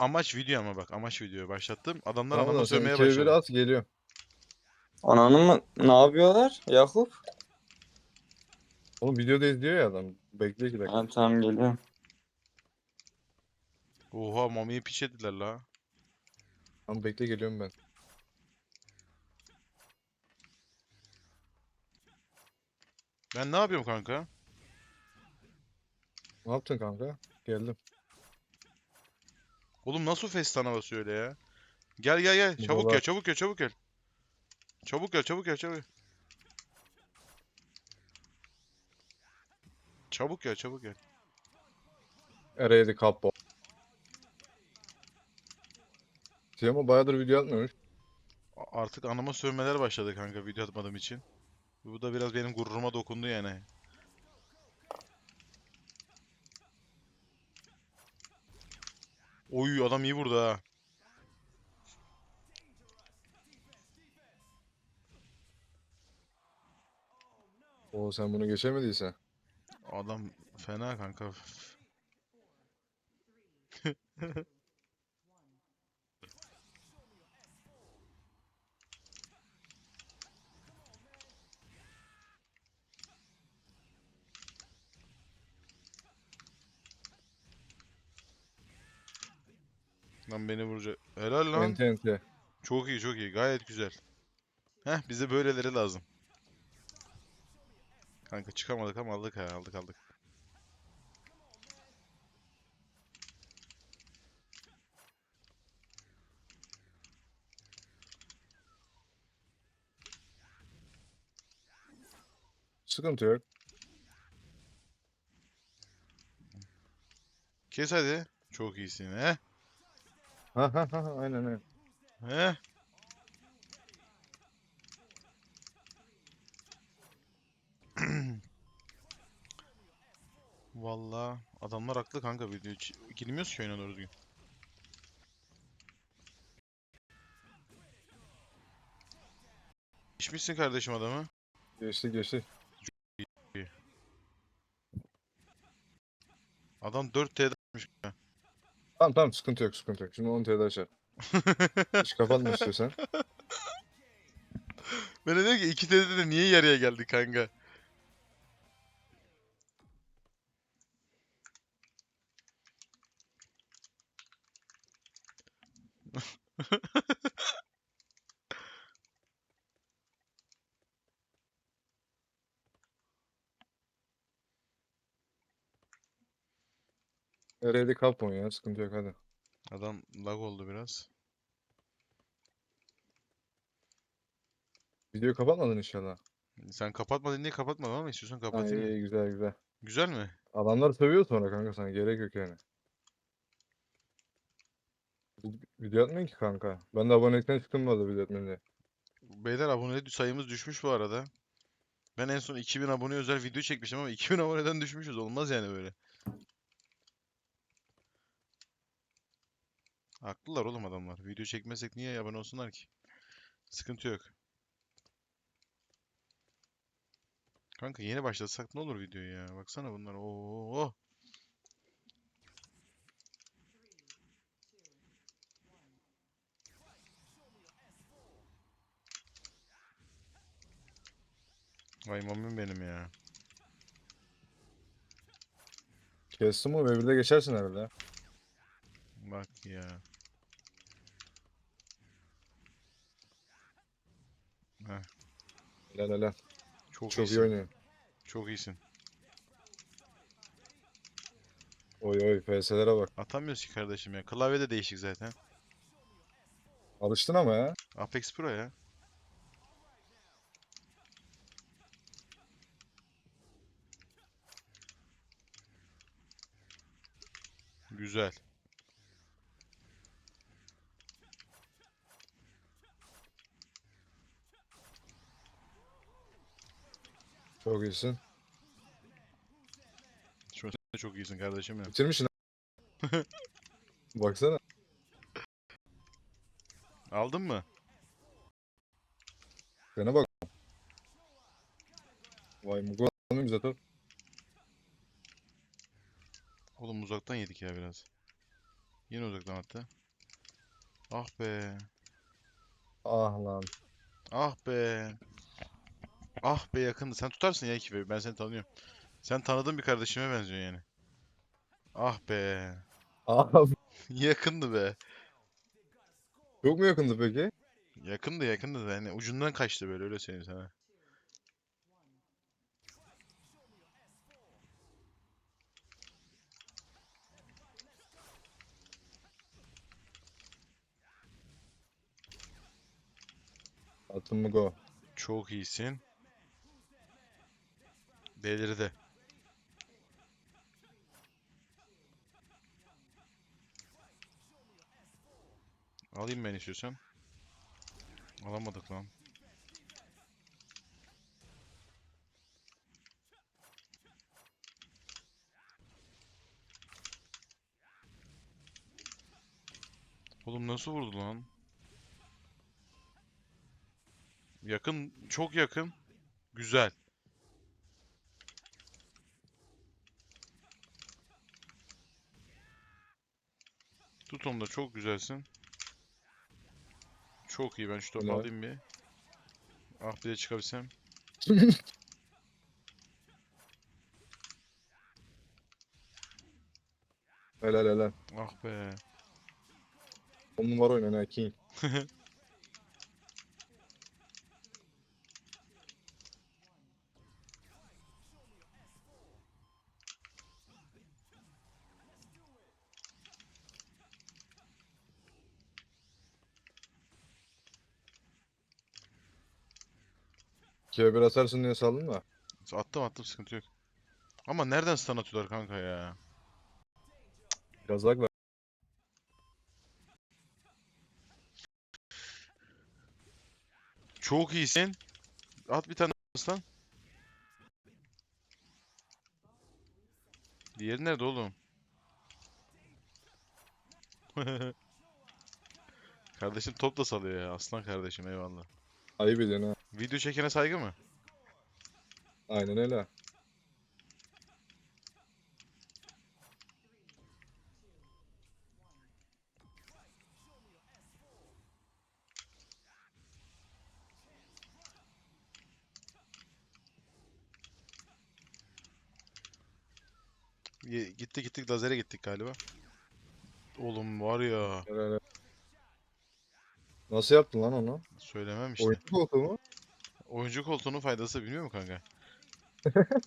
amaç video ama bak amaç video başlattım. Adamlar Tamam sen sövmeye başladı. at geliyor. Ananı mı? Ne yapıyorlar? Yakup? Oğlum videoda izliyor ya adam. Bekle iki dakika. Ha, tamam geliyorum. Oha mamiyi piç ettiler la. Tamam bekle geliyorum ben. Ben ne yapıyorum kanka? Ne yaptın kanka? Geldim. Oğlum nasıl Festan'a basıyor öyle ya? Gel gel gel. Bu Çabuk gel çabuk gel çabuk gel. Çabuk gel çabuk gel çabuk. gel. Çabuk gel çabuk gel. Araya kapbo. Tiyama bayağıdır video atmıyormuş. Artık anama sövmeler başladı kanka video atmadığım için. Bu da biraz benim gururuma dokundu yani. Oy adam iyi vurdu ha. Oo sen bunu geçemediysen. Adam fena kanka. Lan beni vuracak. Helal lan. Ente ente. Çok iyi çok iyi. Gayet güzel. Heh bize böyleleri lazım. Kanka çıkamadık ama aldık ha aldık aldık. Sıkıntı yok. Kes hadi. Çok iyisin he. Ha ha ha aynen aynen. He. Vallahi adamlar haklı kanka video hiç girmiyoruz ki oyuna doğru düzgün. İçmişsin kardeşim adamı. Geçti geçti. Adam 4 T'de atmış. ya. Tamam tamam sıkıntı yok sıkıntı yok. Şimdi 10 TL'de açar. Hiç kapatma istiyorsan. Ben de ki 2 T'de de niye yarıya geldi kanka? Da kapma ya sıkıntı yok hadi. Adam lag oldu biraz. Videoyu kapatmadın inşallah. Sen kapatmadın diye kapatmadım ama istiyorsan Ha, kapatayım. iyi, güzel güzel. Güzel mi? Adamlar sövüyor sonra kanka sana gerek yok yani. Vid- Video atmıyor ki kanka. Ben de abonelikten çıktım bu arada video diye. Beyler abone sayımız düşmüş bu arada. Ben en son 2000 abone özel video çekmiştim ama 2000 aboneden düşmüşüz. Olmaz yani böyle. Haklılar oğlum adamlar. Video çekmesek niye abone olsunlar ki? Sıkıntı yok. Kanka yeni başlasak ne olur videoyu ya? Baksana bunlar. Oo. Vay mamim benim ya. Kestim o ve bir de geçersin herhalde. Bak ya. Helal helal. Çok, Çok iyi oynuyor. Çok iyisin. Oy oy PS'lere bak. Atamıyoruz ki kardeşim ya. Klavye de değişik zaten. Alıştın ama ya. Apex Pro ya. Güzel. Çok iyisin. Şu an sen de çok iyisin kardeşim ya. Bitirmişsin. ha. Baksana. Aldın mı? Sana bak. Vay Mugo almayayım zaten. Oğlum uzaktan yedik ya biraz. Yine uzaktan attı. Ah be. Ah lan. Ah be. Ah be yakındı. Sen tutarsın ya iki Ben seni tanıyorum. Sen tanıdığın bir kardeşime benziyorsun yani. Ah be. Ah Yakındı be. çok mu yakındı peki? Yakındı yakındı da yani ucundan kaçtı böyle öyle söyleyeyim sana. Attın mı go? Çok iyisin. Delirdi. Alayım ben istiyorsan. Alamadık lan. Oğlum nasıl vurdu lan? Yakın, çok yakın. Güzel. Tut onu da çok güzelsin. Çok iyi ben şu topu Helal. alayım bir. Ah bir de çıkabilsem. Helal helal. Ah be. On numara oynan ha King. Bir atarsın diye saldım da. Attım attım sıkıntı yok. Ama nereden stun atıyorlar kanka ya? Biraz lag var. Çok iyisin. At bir tane stun. Diğeri nerede oğlum? Kardeşim top da salıyor ya. Aslan kardeşim eyvallah. Ayıp ediyorsun ha. Video çekene saygı mı? Aynen öyle. Ye- Gittik gittik lazere gittik galiba. Oğlum var ya. Helal helal. Nasıl yaptın lan onu? Söylemem işte. Oyuncu koltuğu mu? Oyuncu koltuğunun faydası bilmiyor mu kanka?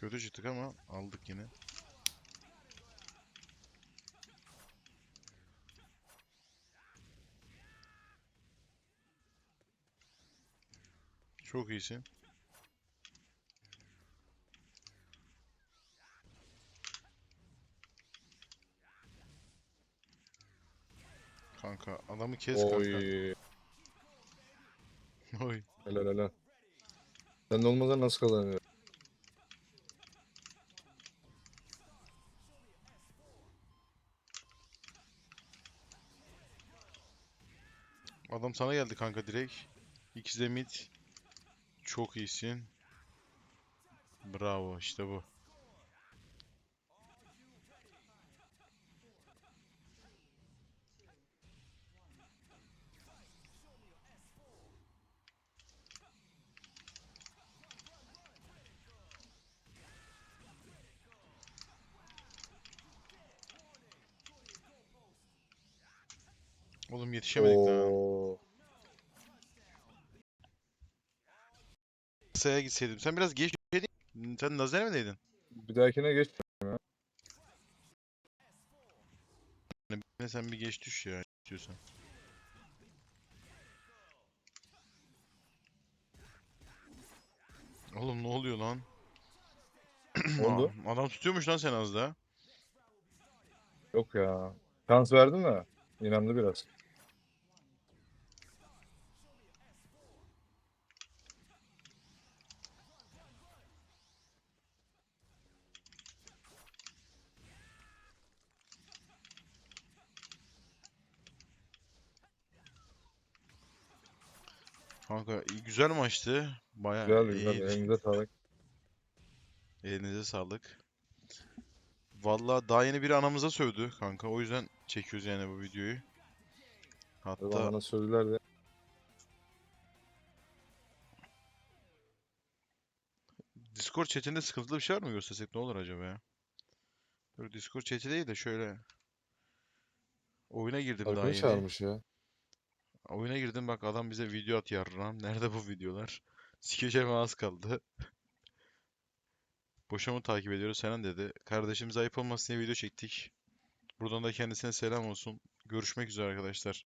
Kötü çıktık ama aldık yine. Çok iyisin. Kanka adamı kes kanka. Oy. Oy. Helal helal. Sen de olmadan nasıl kazanıyor? Adam sana geldi kanka direkt. İkisi de mid. Çok iyisin. Bravo işte bu. Oğlum yetişemedik daha. Oo. Gitseydim. Sen biraz geç gitseydin. Sen Nazar'a mı değdin? Bir dahakine geç. Yani birine sen bir geç düş ya istiyorsan. Oğlum ne oluyor lan? Ne oldu? Adam tutuyormuş lan sen az daha. Yok ya. Şans verdim de. İnandı biraz. Kanka iyi- güzel maçtı. Bayağı Güzel güzel. iyi. Elinize sağlık. Elinize sağlık. Vallahi daha yeni biri anamıza sövdü kanka. O yüzden çekiyoruz yani bu videoyu. Hatta Bana söylediler de. Discord chatinde sıkıntılı bir şey var mı göstersek ne olur acaba ya? Dur Discord chat'i değil de şöyle. Oyuna girdim daha Arkadaş yeni. çağırmış ya. Oyuna girdim bak adam bize video at yarram. Nerede bu videolar? Sikeceğim az kaldı. Boşa mı takip ediyoruz Senan dedi. Kardeşimiz ayıp olmasın diye video çektik. Buradan da kendisine selam olsun. Görüşmek üzere arkadaşlar.